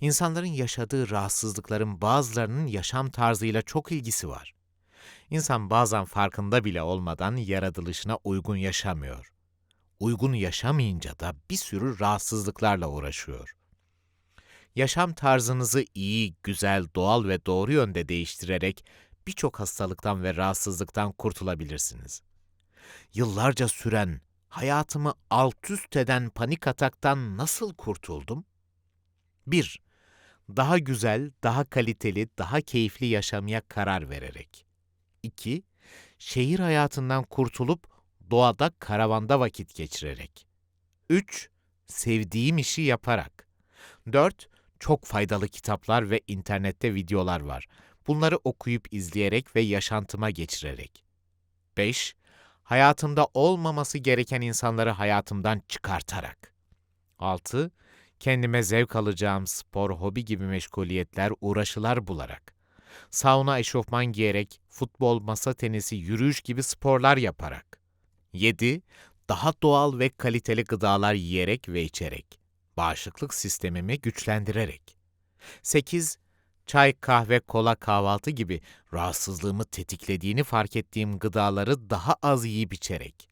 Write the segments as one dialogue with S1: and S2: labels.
S1: İnsanların yaşadığı rahatsızlıkların bazılarının yaşam tarzıyla çok ilgisi var. İnsan bazen farkında bile olmadan yaratılışına uygun yaşamıyor. Uygun yaşamayınca da bir sürü rahatsızlıklarla uğraşıyor. Yaşam tarzınızı iyi, güzel, doğal ve doğru yönde değiştirerek birçok hastalıktan ve rahatsızlıktan kurtulabilirsiniz. Yıllarca süren, hayatımı alt üst eden panik ataktan nasıl kurtuldum? 1. Daha güzel, daha kaliteli, daha keyifli yaşamaya karar vererek. 2. Şehir hayatından kurtulup doğada karavanda vakit geçirerek. 3. Sevdiğim işi yaparak. 4. Çok faydalı kitaplar ve internette videolar var. Bunları okuyup izleyerek ve yaşantıma geçirerek. 5. Hayatımda olmaması gereken insanları hayatımdan çıkartarak. 6. Kendime zevk alacağım spor, hobi gibi meşguliyetler, uğraşılar bularak. Sauna eşofman giyerek, futbol, masa tenisi, yürüyüş gibi sporlar yaparak. 7. Daha doğal ve kaliteli gıdalar yiyerek ve içerek. Bağışıklık sistemimi güçlendirerek. 8. Çay, kahve, kola, kahvaltı gibi rahatsızlığımı tetiklediğini fark ettiğim gıdaları daha az yiyip içerek.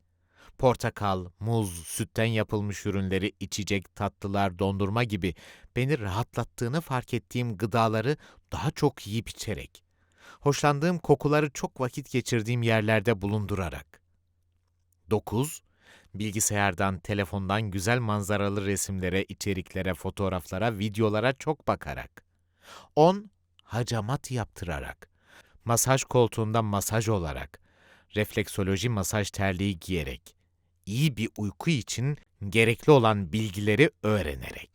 S1: Portakal, muz, sütten yapılmış ürünleri, içecek, tatlılar, dondurma gibi beni rahatlattığını fark ettiğim gıdaları daha çok yiyip içerek. Hoşlandığım kokuları çok vakit geçirdiğim yerlerde bulundurarak. 9. Bilgisayardan, telefondan güzel manzaralı resimlere, içeriklere, fotoğraflara, videolara çok bakarak. 10. Hacamat yaptırarak. Masaj koltuğunda masaj olarak. Refleksoloji masaj terliği giyerek. İyi bir uyku için gerekli olan bilgileri öğrenerek.